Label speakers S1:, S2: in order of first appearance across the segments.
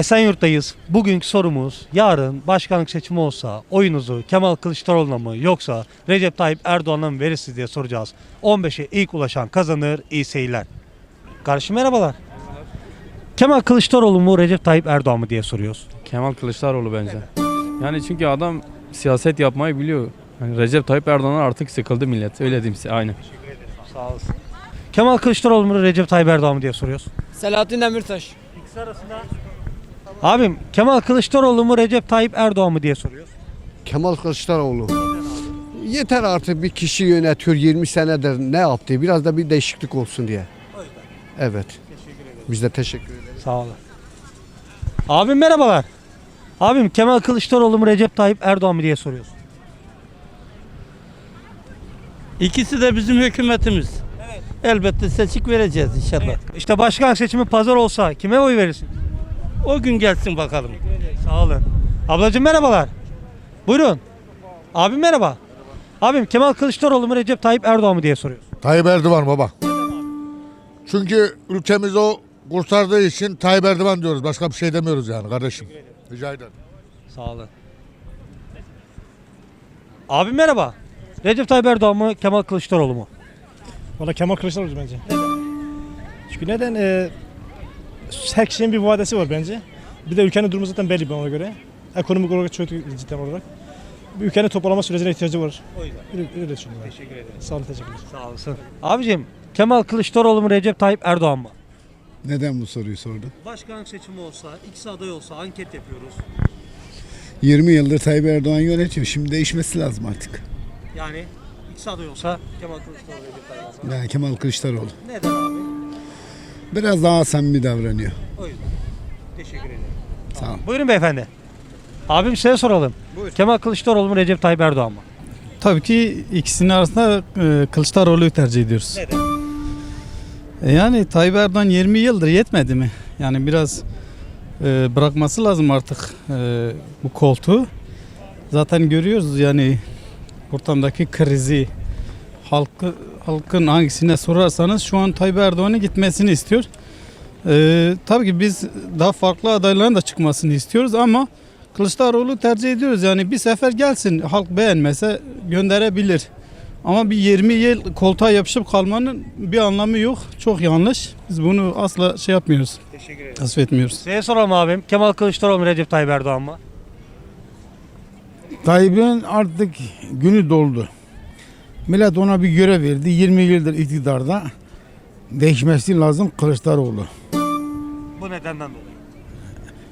S1: Esenyurt'tayız. Bugünkü sorumuz yarın başkanlık seçimi olsa oyunuzu Kemal Kılıçdaroğlu'na mı yoksa Recep Tayyip Erdoğan'a mı verirsiniz diye soracağız. 15'e ilk ulaşan kazanır. İyi seyirler. Kardeşim merhabalar. Kemal Kılıçdaroğlu mu Recep Tayyip Erdoğan mı diye soruyoruz.
S2: Kemal Kılıçdaroğlu bence. Yani çünkü adam siyaset yapmayı biliyor. Yani Recep Tayyip Erdoğan'dan artık sıkıldı millet. Öyle diyeyim size. Aynen.
S1: Sağ olasın. Kemal Kılıçdaroğlu mu Recep Tayyip Erdoğan mı diye soruyoruz.
S3: Selahattin Demirtaş.
S1: İkisi arasında. Abim Kemal Kılıçdaroğlu mu Recep Tayyip Erdoğan mı diye soruyoruz.
S4: Kemal Kılıçdaroğlu. Yeter artık bir kişi yönetiyor 20 senedir ne yaptı? Biraz da bir değişiklik olsun diye. Evet. Biz de teşekkür ederiz.
S1: Sağ olun. Abim merhabalar. Abim Kemal Kılıçdaroğlu mu Recep Tayyip Erdoğan mı diye soruyoruz.
S5: İkisi de bizim hükümetimiz. Elbette seçik vereceğiz inşallah.
S1: İşte başkan seçimi pazar olsa kime oy verirsin?
S5: O gün gelsin bakalım.
S1: Sağ olun. Ablacığım merhabalar. Buyurun. Abim merhaba. Abim Kemal Kılıçdaroğlu mu Recep Tayyip Erdoğan mı diye soruyoruz.
S6: Tayyip Erdoğan baba. Çünkü ülkemizi o kurtardığı için Tayyip Erdoğan diyoruz. Başka bir şey demiyoruz yani kardeşim. Rica ederim.
S1: Sağ olun. Abim merhaba. Recep Tayyip Erdoğan mı Kemal Kılıçdaroğlu mu?
S7: Valla Kemal Kılıçdaroğlu bence. Çünkü neden? Ee, her kişinin bir vadesi var bence. Bir de ülkenin durumu zaten belli bana göre. Ekonomik olarak çok cidden olarak. Bir ülkenin toparlama sürecine ihtiyacı var.
S1: O yüzden.
S7: Öyle, öyle düşünüyorum. ben.
S1: Teşekkür ederim.
S7: Sağ olun, teşekkürler.
S1: Sağ olasın. Abicim Kemal Kılıçdaroğlu mu Recep Tayyip Erdoğan mı?
S8: Neden bu soruyu sordun?
S1: Başkanlık seçimi olsa, ikisi aday olsa anket yapıyoruz.
S8: 20 yıldır Tayyip Erdoğan yönetiyor. Şimdi değişmesi lazım artık.
S1: Yani ikisi aday olsa Kemal Kılıçdaroğlu Recep Tayyip Erdoğan.
S8: Yani Kemal Kılıçdaroğlu.
S1: Neden abi?
S8: Biraz daha samimi davranıyor.
S1: O yüzden. Teşekkür ederim.
S8: Sağ ol.
S1: Buyurun beyefendi. Abim size soralım. Kemal Kılıçdaroğlu mu Recep Tayyip Erdoğan mı?
S9: Tabii ki ikisinin arasında e, Kılıçdaroğlu'yu tercih ediyoruz.
S1: Neden?
S9: E, yani Tayyip Erdoğan 20 yıldır yetmedi mi? Yani biraz e, bırakması lazım artık e, bu koltuğu. Zaten görüyoruz yani ortamdaki krizi halkı halkın hangisine sorarsanız şu an Tayyip Erdoğan'ın gitmesini istiyor. E, tabii ki biz daha farklı adayların da çıkmasını istiyoruz ama Kılıçdaroğlu tercih ediyoruz. Yani bir sefer gelsin halk beğenmese gönderebilir. Ama bir 20 yıl koltuğa yapışıp kalmanın bir anlamı yok. Çok yanlış. Biz bunu asla şey yapmıyoruz.
S1: Teşekkür ederim.
S9: Tasvip etmiyoruz.
S1: Size soralım abim. Kemal Kılıçdaroğlu mu Recep Tayyip Erdoğan mı?
S10: Tayyip'in artık günü doldu. Millet ona bir görev verdi. 20 yıldır iktidarda. Değişmesi lazım Kılıçdaroğlu.
S1: Bu nedenden dolayı.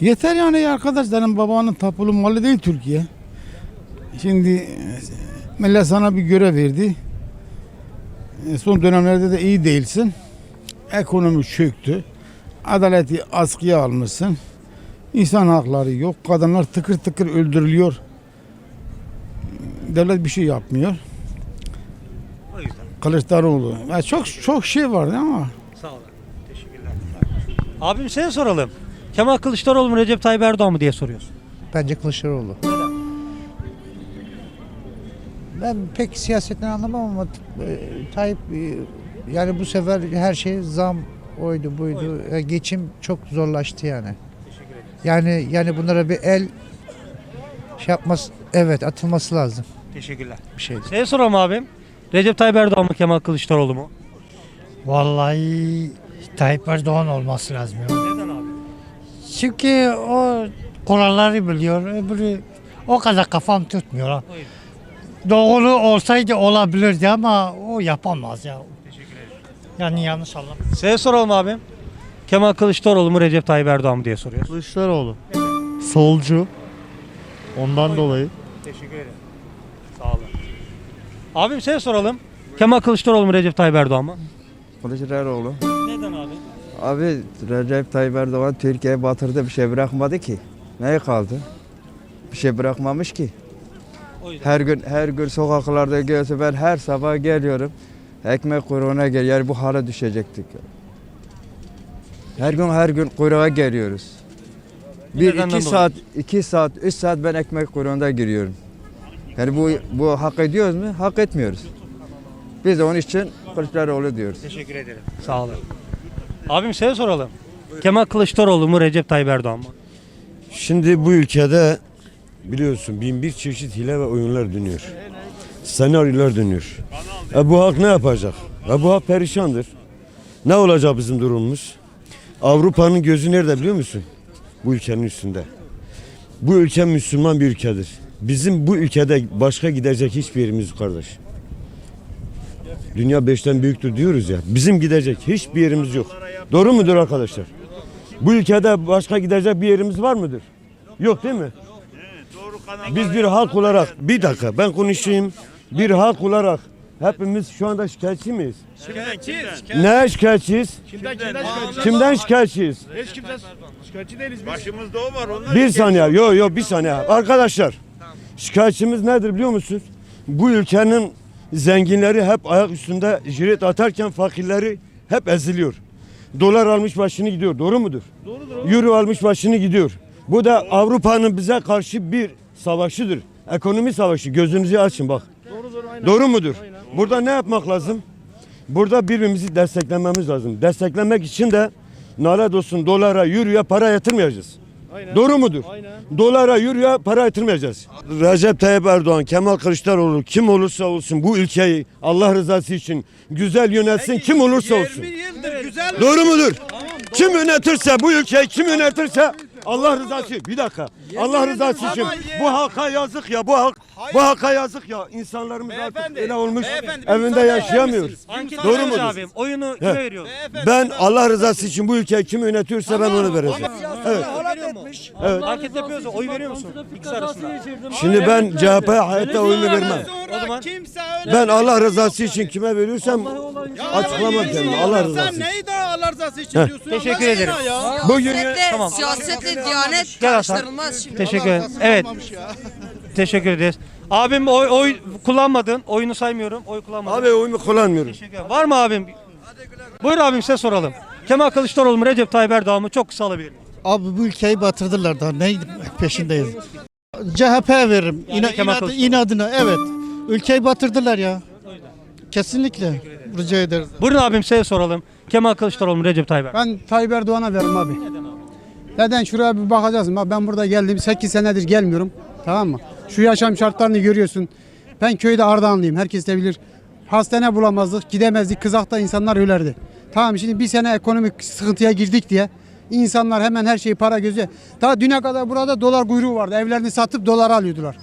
S10: Yeter yani ya arkadaş senin babanın tapulu malı değil Türkiye. Şimdi millet sana bir görev verdi. E, Son dönemlerde de iyi değilsin. Ekonomi çöktü. Adaleti askıya almışsın. İnsan hakları yok. Kadınlar tıkır tıkır öldürülüyor. Devlet bir şey yapmıyor. Kılıçdaroğlu. Ya çok çok şey vardı ama
S1: Sağ olun. Teşekkürler. Abim size soralım. Kemal Kılıçdaroğlu mu Recep Tayyip Erdoğan mı diye soruyoruz.
S11: Bence Kılıçdaroğlu. Ben pek siyasetten anlamam ama e, Tayyip e, yani bu sefer her şey zam oydu buydu. E, geçim çok zorlaştı yani. Yani yani bunlara bir el şey yapması evet atılması lazım
S1: Teşekkürler.
S11: bir şey.
S1: Size soralım abim. Recep Tayyip Erdoğan mı Kemal Kılıçdaroğlu mu?
S12: Vallahi Tayyip Erdoğan olması lazım. ya.
S1: Neden abi?
S12: Çünkü o kuralları biliyor. Öbürü o kadar kafam tutmuyor. ha. Doğru olsaydı olabilirdi ama o yapamaz ya.
S1: Teşekkür ederim.
S12: Yani yanlış anlam.
S1: Size soralım abim. Kemal Kılıçdaroğlu mu Recep Tayyip Erdoğan mı diye soruyoruz.
S7: Kılıçdaroğlu. Solcu. Ondan dolayı.
S1: Teşekkür ederim. Abim size soralım. Kemal Kılıçdaroğlu mu Recep Tayyip Erdoğan mı?
S3: Kılıçdaroğlu.
S1: Neden abi?
S3: Abi Recep Tayyip Erdoğan Türkiye'ye batırdı bir şey bırakmadı ki. Neye kaldı? Bir şey bırakmamış ki. Her gün her gün sokaklarda görüyorsun ben her sabah geliyorum. Ekmek kuyruğuna gel. Yani bu hale düşecektik. Her gün her gün kuyruğa geliyoruz. Bir
S1: Nedenden
S3: iki
S1: dolayı.
S3: saat, iki saat, üç saat ben ekmek kuyruğunda giriyorum. Yani bu bu hak ediyoruz mu? Hak etmiyoruz. Biz de onun için Kılıçdaroğlu diyoruz.
S1: Teşekkür ederim. Sağ olun. Abim size soralım. Kemal Kılıçdaroğlu mu Recep Tayyip Erdoğan mı?
S13: Şimdi bu ülkede biliyorsun bin bir çeşit hile ve oyunlar dönüyor. Senaryolar dönüyor. E bu halk ne yapacak? E bu halk perişandır. Ne olacak bizim durumumuz? Avrupa'nın gözü nerede biliyor musun? Bu ülkenin üstünde. Bu ülke Müslüman bir ülkedir. Bizim bu ülkede başka gidecek hiçbir yerimiz yok kardeş. Dünya beşten büyüktür diyoruz ya. Bizim gidecek hiçbir yerimiz yok. Doğru mudur arkadaşlar? Bu ülkede başka gidecek bir yerimiz var mıdır? Yok değil mi? Biz bir halk olarak bir dakika ben konuşayım. Bir halk olarak hepimiz şu anda şikayetçi miyiz? Ne şikayetçiyiz? Kimden şikayetçiyiz?
S9: Hiç kimse şikayetçi değiliz biz.
S14: Başımızda o var. Onlar
S13: Bir saniye. Yok yok bir saniye. Arkadaşlar şikayetçimiz nedir biliyor musunuz? Bu ülkenin zenginleri hep ayak üstünde jilet atarken fakirleri hep eziliyor. Dolar almış başını gidiyor. Doğru mudur? Doğrudur. Euro almış başını gidiyor. Bu da Avrupa'nın bize karşı bir savaşıdır. Ekonomi savaşı. Gözünüzü açın bak.
S9: Doğrudur aynen.
S13: Doğru mudur? Burada ne yapmak lazım? Burada birbirimizi desteklememiz lazım. Desteklemek için de nalet olsun dolara, euroya para yatırmayacağız.
S9: Aynen.
S13: Doğru mudur?
S9: Aynen.
S13: Dolara, euroya para yatırmayacağız. Recep Tayyip Erdoğan, Kemal Kılıçdaroğlu kim olursa olsun bu ülkeyi Allah rızası için güzel yönetsin kim olursa olsun.
S14: yıldır güzel
S13: Doğru mudur? Kim yönetirse bu ülkeyi kim yönetirse Allah rızası bir dakika. Allah rızası için bu halka yazık ya bu halk bu halka yazık ya insanlarımız artık
S14: Beyefendi,
S13: öyle olmuş
S14: beyefendi,
S13: evinde
S14: müsaade
S13: yaşayamıyor.
S1: Anket
S13: Doğru
S1: yapıyoruz
S13: mudur?
S1: abim. Oyunu kime
S13: He.
S1: veriyorsun?
S13: Ben Allah rızası için bu ülkeyi kim yönetiyorsa ben onu vereceğim. Evet. Evet.
S1: Anket yapıyorsa oy veriyor musun? İkisi arasında.
S13: Şimdi ben CHP'ye hayatta oyunu vermem.
S1: O zaman
S14: kimse öyle
S13: Ben Allah rızası için kime veriyorsam açıklamam kendimi. Allah rızası
S14: Sen
S13: için.
S14: neyi daha Allah rızası için diyorsun?
S1: Teşekkür
S14: Allah
S1: ederim.
S14: aşkına ya.
S13: Bugün
S1: Tamam.
S7: Siyasetle diyanet
S1: Gel Hasan.
S7: karıştırılmaz şimdi.
S1: Teşekkür ederim. Evet. Teşekkür ederiz. Abim oy, oy kullanmadın. Oyunu saymıyorum. Oy kullanmadın.
S13: Abi oyumu kullanmıyorum.
S1: Teşekkür ederim. Var mı abim? Buyur abim size soralım. Kemal Kılıçdaroğlu mu Recep Tayyip Erdoğan mı? Çok kısa alabilir miyim?
S15: Abi bu ülkeyi batırdılar da ne peşindeyiz. CHP'ye veririm. İna,
S1: Kemal
S15: inadı-
S1: Kılıçdaroğlu.
S15: inadına evet. Ülkeyi batırdılar ya. Kesinlikle. Rica ederiz.
S1: Buyurun abim size soralım. Kemal Kılıçdaroğlu mu Recep Tayyip Erdoğan?
S16: Ben Tayyip Erdoğan'a veririm abi. Neden? Şuraya bir bakacaksın. Bak ben burada geldim. 8 senedir gelmiyorum. Tamam mı? Şu yaşam şartlarını görüyorsun. Ben köyde Ardahanlıyım. Herkes de bilir. Hastane bulamazdık, gidemezdik. Kızakta insanlar ölerdi. Tamam şimdi bir sene ekonomik sıkıntıya girdik diye insanlar hemen her şeyi para gözü. Daha düne kadar burada dolar kuyruğu vardı. Evlerini satıp dolar alıyordular.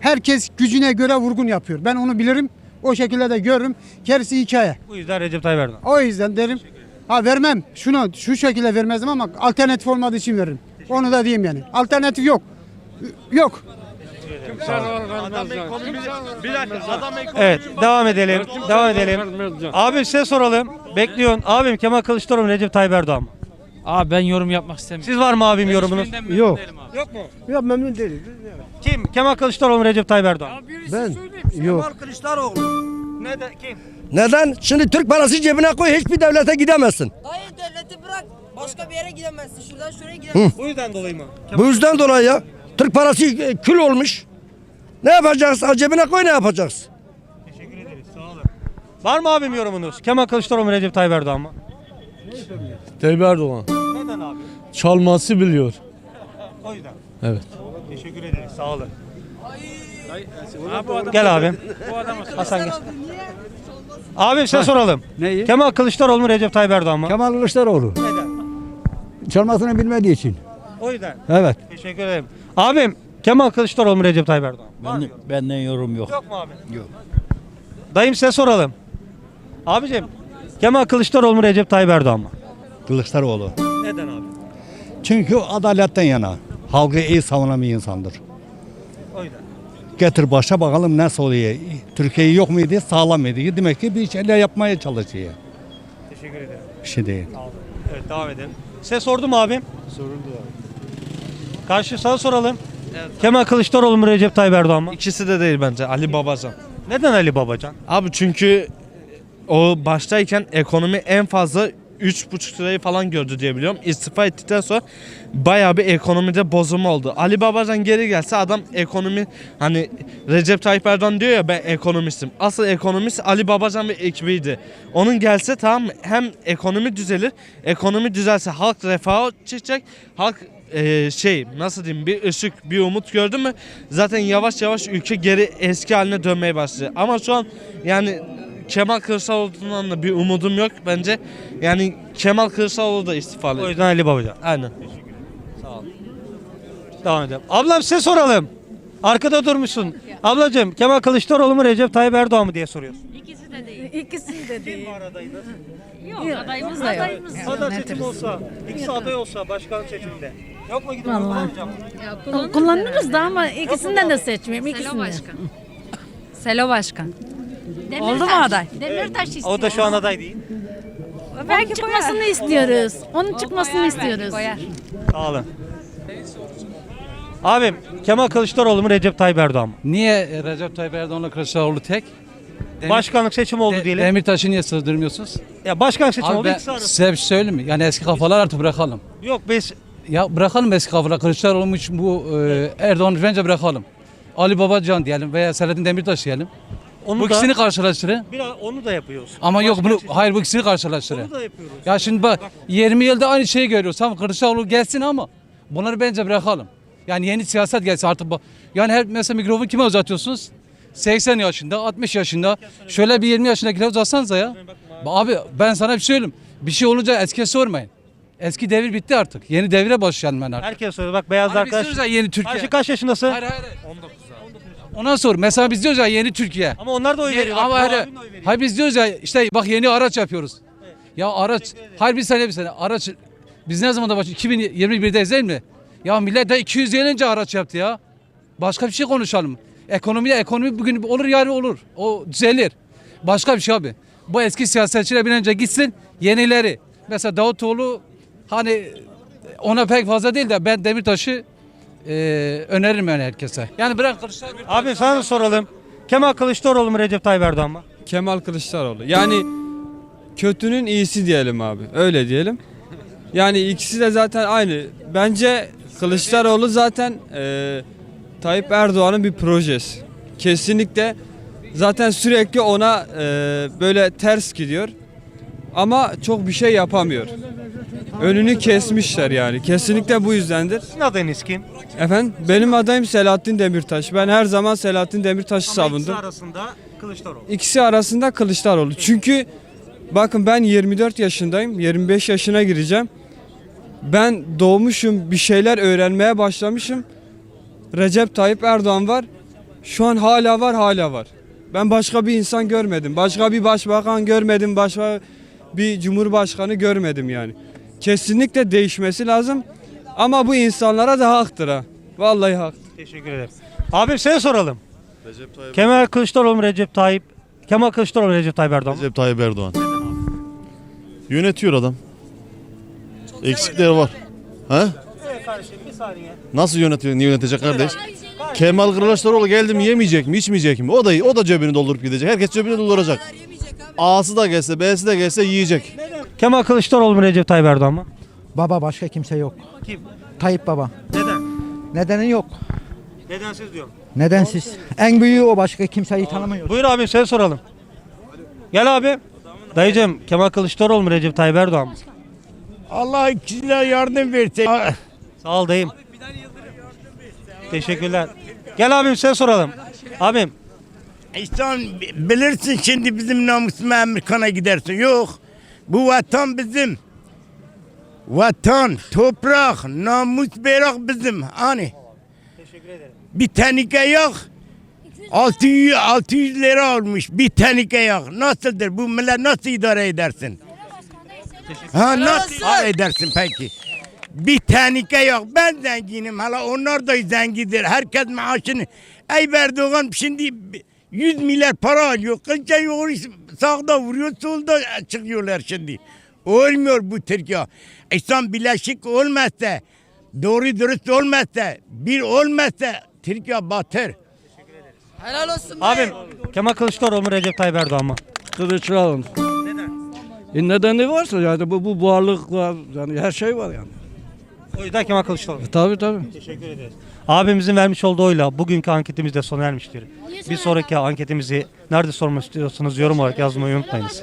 S16: Herkes gücüne göre vurgun yapıyor. Ben onu bilirim. O şekilde de görürüm. Gerisi hikaye.
S1: Bu yüzden Recep Tayyip Erdoğan.
S16: O yüzden derim. Ha vermem. Şunu şu şekilde vermezdim ama alternatif olmadığı için veririm. Onu da diyeyim yani. Alternatif yok. Yok.
S1: Evet devam edelim. Devam edelim. Abi size soralım. Bekliyorsun. Abim Kemal Kılıçdaroğlu mu Recep Tayyip Erdoğan mı?
S17: Abi ben yorum yapmak istemiyorum.
S1: Siz var mı abim yorumunuz?
S16: Yok.
S1: Yok mu?
S16: Yok memnun değilim.
S1: Kim? Kemal Kılıçdaroğlu mu Recep Tayyip Erdoğan? mı?
S16: Ben yok.
S1: Neden? Kim?
S3: Neden? Şimdi Türk parası cebine koy hiçbir devlete gidemezsin.
S7: Dayı devleti bırak. Başka bir yere gidemezsin. Şuradan şuraya gidemezsin.
S1: Bu yüzden dolayı mı?
S3: Bu yüzden dolayı ya. Türk parası e, kül olmuş. Ne yapacaksın? Cebine koy ne yapacaksın?
S1: Teşekkür ederiz. Sağ olun. Var mı abim yorumunuz? Kemal Kılıçdaroğlu mu Recep Tayyip Erdoğan mı?
S18: Tayyip Erdoğan.
S1: Neden abi?
S18: Çalması biliyor.
S1: O yüzden.
S18: Evet.
S1: Teşekkür ederiz. Sağ olun. Gel abim. Hasan gel. Abim size soralım.
S3: Neyi?
S1: Kemal Kılıçdaroğlu mu Recep Tayyip Erdoğan mı?
S3: Kemal Kılıçdaroğlu.
S1: Neden?
S3: Çalmasını bilmediği için.
S1: O yüzden.
S3: Evet.
S1: Teşekkür ederim. Abim Kemal Kılıçdaroğlu mu Recep Tayyip Erdoğan? mı? Var mı?
S17: Benden yorum yok.
S1: Yok mu abi? Yok. Dayım size soralım. Abicim Kemal Kılıçdaroğlu mu Recep Tayyip Erdoğan mı?
S8: Kılıçdaroğlu.
S1: Neden abi?
S8: Çünkü adaletten yana. Halkı iyi savunan bir insandır. Getir başa bakalım nasıl oluyor. Türkiye yok muydu? Sağlam mıydı? Demek ki bir şeyler yapmaya çalışıyor.
S1: Teşekkür ederim.
S8: Bir şey değil.
S1: Evet devam edelim. Size sordum abim. Soruldu Karşı sana soralım. Kemal Kılıçdaroğlu mu Recep Tayyip Erdoğan mı?
S17: İkisi de değil bence. Ali Babacan.
S1: Neden Ali Babacan?
S17: Abi çünkü o baştayken ekonomi en fazla 3,5 lirayı falan gördü diye biliyorum. İstifa ettikten sonra bayağı bir ekonomide bozulma oldu. Ali Babacan geri gelse adam ekonomi hani Recep Tayyip Erdoğan diyor ya ben ekonomistim. Asıl ekonomist Ali Babacan ve ekibiydi. Onun gelse tamam? Hem ekonomi düzelir. Ekonomi düzelse halk refaha çıkacak. Halk e, şey nasıl diyeyim bir ışık bir umut gördü mü zaten yavaş yavaş ülke geri eski haline dönmeye başladı. Ama şu an yani Kemal Kılıçdaroğlu'ndan da bir umudum yok bence. Yani Kemal Kılıçdaroğlu da istifalı.
S1: O yüzden Ali Babacan.
S17: Aynen.
S1: Devam edelim. Ablam size soralım. Arkada durmuşsun. Ablacığım Kemal Kılıçdaroğlu mu Recep Tayyip Erdoğan mı diye soruyorsun.
S5: İkisi de değil. İkisi de değil.
S1: adaydı?
S5: Yok, adayımız da yok. Adayımız
S1: Aday seçimi olsa, ikisi aday olsa başkanlık seçiminde. Yok mu gidip
S5: Vallahi.
S1: kullanacağım?
S5: Kullanırız da ama ikisinden de seçmeyeyim.
S19: Selo
S5: ikisinden.
S19: Başkan. Selo Başkan.
S5: Demirtaş.
S19: Oldu mu aday?
S5: Demirtaş istiyoruz.
S1: O da şu an aday değil.
S5: Belki çıkmasını istiyoruz. Onun çıkmasını istiyoruz.
S19: Koyar.
S1: Sağ olun. Abim Kemal Kılıçdaroğlu mu Recep Tayyip Erdoğan mı?
S20: Niye Recep Tayyip Erdoğan'la Kılıçdaroğlu tek?
S1: Başkanlık seçimi oldu diyelim.
S20: Demirtaş'ı niye sığdırmıyorsunuz?
S1: ya başkanlık seçimi
S20: Abi
S1: oldu
S20: ben
S1: ikisi arasında.
S20: size bir şey söyleyeyim mi? Yani eski kafalar artık bırakalım.
S1: Yok biz
S20: Ya bırakalım eski kafalar. Kılıçdaroğlu için bu e, Erdoğan'ı bence bırakalım. Ali Babacan diyelim veya Selahattin Demirtaş diyelim.
S1: Onu
S20: bu
S1: da
S20: ikisini karşılaştırın.
S1: biraz onu da yapıyoruz.
S20: Ama yok bunu
S1: Başkanlık
S20: hayır bu ikisini karşılaştırın.
S1: Onu da yapıyoruz.
S20: Ya şimdi bak 20 yılda aynı şeyi görüyoruz. Tamam Kılıçdaroğlu gelsin ama bunları bence bırakalım. Yani yeni siyaset gelsin artık. bu- Yani her mesela mikrofonu kime uzatıyorsunuz? 80 yaşında, 60 yaşında. Şöyle bir 20 yaşındakine uzatsanıza ya. Abi ben sana bir şey söyleyeyim. Bir şey olunca eskiye sormayın. Eski devir bitti artık. Yeni devire başlayalım ben artık.
S1: Herkes söylüyor. Bak beyaz
S20: Hani
S1: arkadaş.
S20: yeni Türkiye.
S1: Ayşe kaç yaşındasın?
S20: Hayır hayır. 19 Ona sor. Mesela biz diyoruz ya yeni Türkiye.
S1: Ama onlar da oy veriyor. Bak,
S20: ama
S1: bu
S20: hayır,
S1: abim de oy veriyor.
S20: hayır biz diyoruz ya işte bak yeni araç yapıyoruz. Ya araç, hayır bir sene bir sene araç biz ne zaman da başladık 2021'deyiz değil mi? Ya millet de 200 yıl önce araç yaptı ya. Başka bir şey konuşalım. Ekonomi ekonomi bugün olur yarın olur. O düzelir. Başka bir şey abi. Bu eski siyasetçiler bir önce gitsin yenileri. Mesela Davutoğlu hani ona pek fazla değil de ben Demirtaş'ı e, öneririm yani herkese. Yani bırak Kılıçdaroğlu.
S1: Abi sana da soralım. Kemal Kılıçdaroğlu mu Recep Tayyip Erdoğan mı?
S18: Kemal Kılıçdaroğlu. Yani kötünün iyisi diyelim abi. Öyle diyelim. Yani ikisi de zaten aynı. Bence Kılıçdaroğlu zaten e, Tayyip Erdoğan'ın bir projesi. Kesinlikle zaten sürekli ona e, böyle ters gidiyor. Ama çok bir şey yapamıyor. Önünü kesmişler yani. Kesinlikle bu yüzdendir.
S1: Sizin adayınız kim?
S18: Efendim benim adayım Selahattin Demirtaş. Ben her zaman Selahattin Demirtaş'ı
S1: Ama ikisi
S18: savundum.
S1: arasında Kılıçdaroğlu.
S18: İkisi arasında Kılıçdaroğlu. Çünkü bakın ben 24 yaşındayım. 25 yaşına gireceğim. Ben doğmuşum, bir şeyler öğrenmeye başlamışım. Recep Tayyip Erdoğan var. Şu an hala var, hala var. Ben başka bir insan görmedim. Başka bir başbakan görmedim. Başka bir cumhurbaşkanı görmedim yani. Kesinlikle değişmesi lazım. Ama bu insanlara da haktır ha. Vallahi hak.
S1: Teşekkür ederim. Abim sana soralım. Kemal Kılıçdaroğlu mu Recep Tayyip? Kemal Kılıçdaroğlu mu Recep Tayyip Erdoğan?
S21: Recep Tayyip Erdoğan. Yönetiyor adam. Eksikleri var. Ha?
S1: Evet kardeşim bir saniye.
S21: Nasıl yönetiyor? Niye yönetecek kardeş? Kemal Kılıçdaroğlu geldi mi yemeyecek mi, içmeyecek mi? O da o da cebini doldurup gidecek. Herkes cebini dolduracak. A'sı da gelse, B'si de gelse yiyecek.
S1: Kemal Kılıçdaroğlu mu Recep Tayyip Erdoğan mı?
S11: Baba başka kimse yok.
S1: Kim?
S11: Tayyip Baba.
S1: Neden?
S11: Nedeni yok.
S1: Nedensiz diyorum.
S11: Nedensiz. En büyüğü o başka kimseyi tanımıyor.
S1: Buyur abim sen soralım. Gel abi. Dayıcım Kemal Kılıçdaroğlu mu Recep Tayyip Erdoğan mı?
S15: Allah ikisine yardım versin.
S1: Sağ ol dayım. Teşekkürler. Gel abim sen soralım. Abim
S15: İnsan bilirsin şimdi bizim namusuma Amerikan'a gidersin. Yok. Bu vatan bizim. Vatan, toprak, namus, bayrak bizim. Hani. Bir tenike yak 600, 600 lira olmuş bir tenike yak. Nasıldır? Bu millet nasıl idare edersin? Ha nasıl idare edersin peki? Bir tenike yok. Ben zenginim. Hala onlar da zengidir. Herkes maaşını. Ey Erdoğan şimdi 100 milyar para alıyor. Kınca yoğur sağda vuruyor solda çıkıyorlar şimdi. Olmuyor bu Türkiye. İnsan bileşik olmazsa doğru dürüst olmazsa bir olmazsa Türkiye batır.
S7: Helal olsun.
S1: abim Kemal Kılıçdaroğlu mu Recep Tayyip Erdoğan mı?
S20: Kılıçdaroğlu. E nedeni varsa yani bu, bu varlık var yani her şey var yani.
S1: O yüzden Kemal Kılıçdaroğlu.
S20: Tabii tabii.
S1: Teşekkür ederiz. Abimizin vermiş olduğu oyla bugünkü anketimiz de sona ermiştir. Bir sonraki anketimizi nerede sormak istiyorsanız yorum olarak yazmayı unutmayınız.